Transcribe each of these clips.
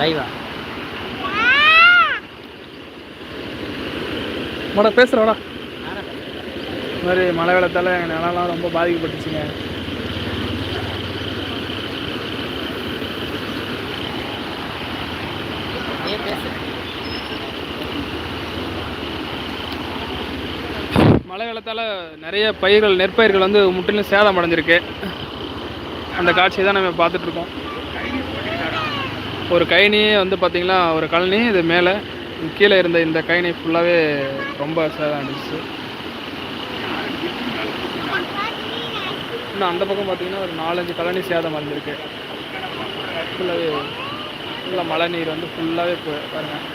லைவா மட பேசுகிறோடா இந்த மாதிரி மழை வெள்ளத்தால் எங்கள் நிலம்லாம் ரொம்ப பாதிக்கப்பட்டுச்சுங்க. மழை வெள்ளத்தால் நிறைய பயிர்கள் நெற்பயிர்கள் வந்து முற்றிலும் சேதம் அடைஞ்சிருக்கு. அந்த காட்சியை தான் நம்ம பார்த்துட்ருக்கோம் ஒரு கயனியே வந்து பார்த்திங்கன்னா ஒரு கழனி இது மேலே கீழே இருந்த இந்த கயனி ஃபுல்லாகவே ரொம்ப சேதம் அடைஞ்சிச்சு இன்னும் அந்த பக்கம் பார்த்தீங்கன்னா ஒரு நாலஞ்சு கழனி சேதம் அடைஞ்சிருக்கு ஃபுல்லாகவே ஃபுல்லாக மழை நீர் வந்து ஃபுல்லாகவே பாருங்கள்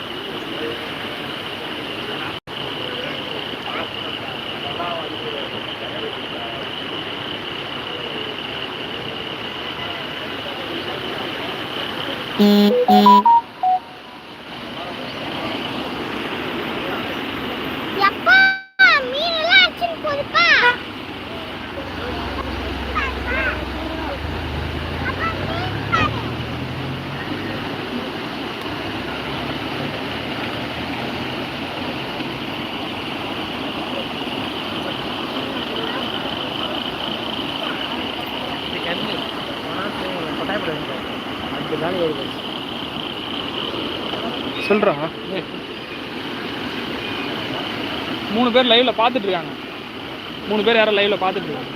கொட்டாயப்பட அஞ்சு நாள் ஏறி போச்சு சொல்கிறா மூணு பேர் லைவ்ல பார்த்துட்டு இருக்காங்க மூணு பேர் யாரும் லைவ்ல பார்த்துட்டு இருக்காங்க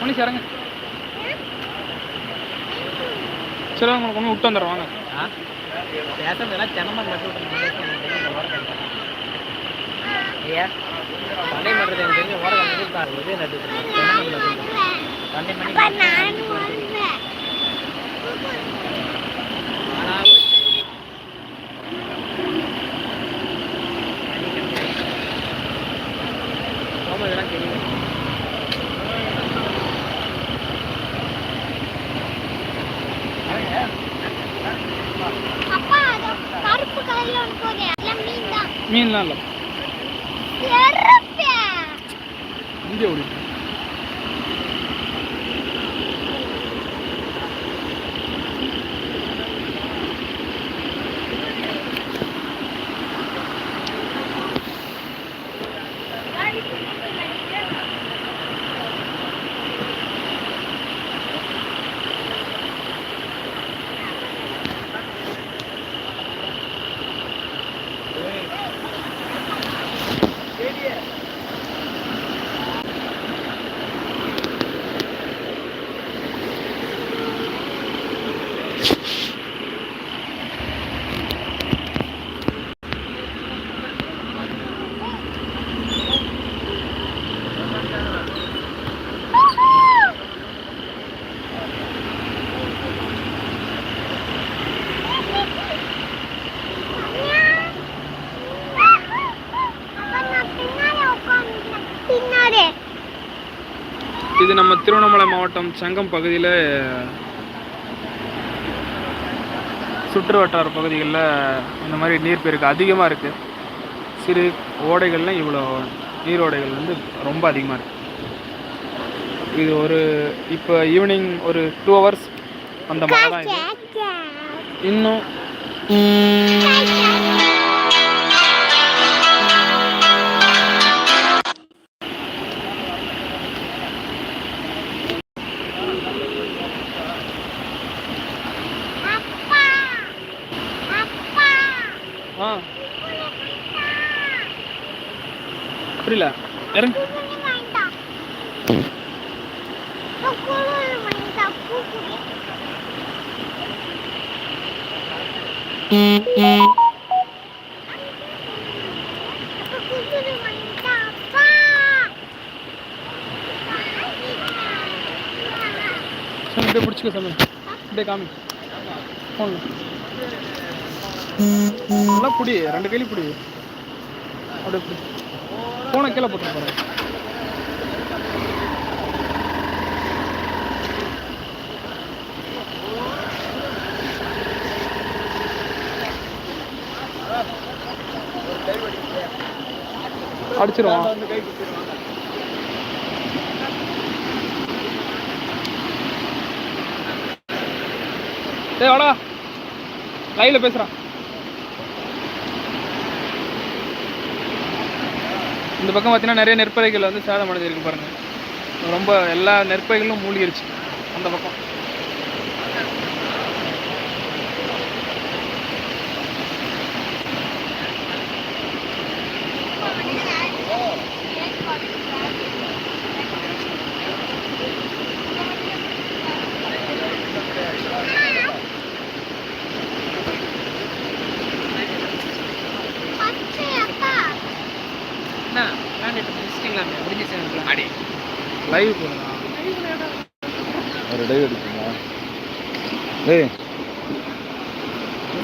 மணி சரங்க சரி உங்களுக்கு ஒன்று விட்டு வந்துடுறோம் வாங்க. ஆ? பேசுறதெல்லாம் தினமாக நட்டு தண்டை நடுறது எனக்கு தெரிஞ்சு ஓர கலந்து இது நட்டு நட்டு விட்டுருங்க தண்டை மணி 六零。பின்னாடி இது நம்ம திருவண்ணாமலை மாவட்டம் சங்கம் பகுதியில் சுற்று வட்டார பகுதிகளில் இந்த மாதிரி நீர்ப்பெருக்கு அதிகமாக இருக்குது சிறு ஓடைகள்லாம் இவ்வளோ நீரோடைகள் வந்து ரொம்ப அதிகமாக இருக்குது இது ஒரு இப்போ ஈவினிங் ஒரு டூ ஹவர்ஸ் அந்த மழை தான் இது. இன்னும் புரியல. இறங்க இப்படியே பிடிச்சிக்க சாமி. இப்படியே காமி. ஃபோனில் நல்லா பிடி ரெண்டு கையிலையும் பிடி. அப்படியே பிடி. போன கீழே போட்டு போகிறேன் அடிச்சிருவான் டேய் வாடா. லைவ்ல பேசுறான் இந்த பக்கம் பார்த்தீங்கன்னா நிறைய நெற்பயிர்கள் வந்து சேதம் அடைஞ்சிருக்கு பாருங்கள் ரொம்ப எல்லா நெற்பயிர்களும் மூழ்கிருச்சு. அந்த பக்கம். என்ன? விளையாண்டுட்டு முடிச்சிட்டிங்களாமே முடிஞ்சிச்சு அடி. லைவ் போடுறான் ஒரு டை அடிச்சுங்க ஏய்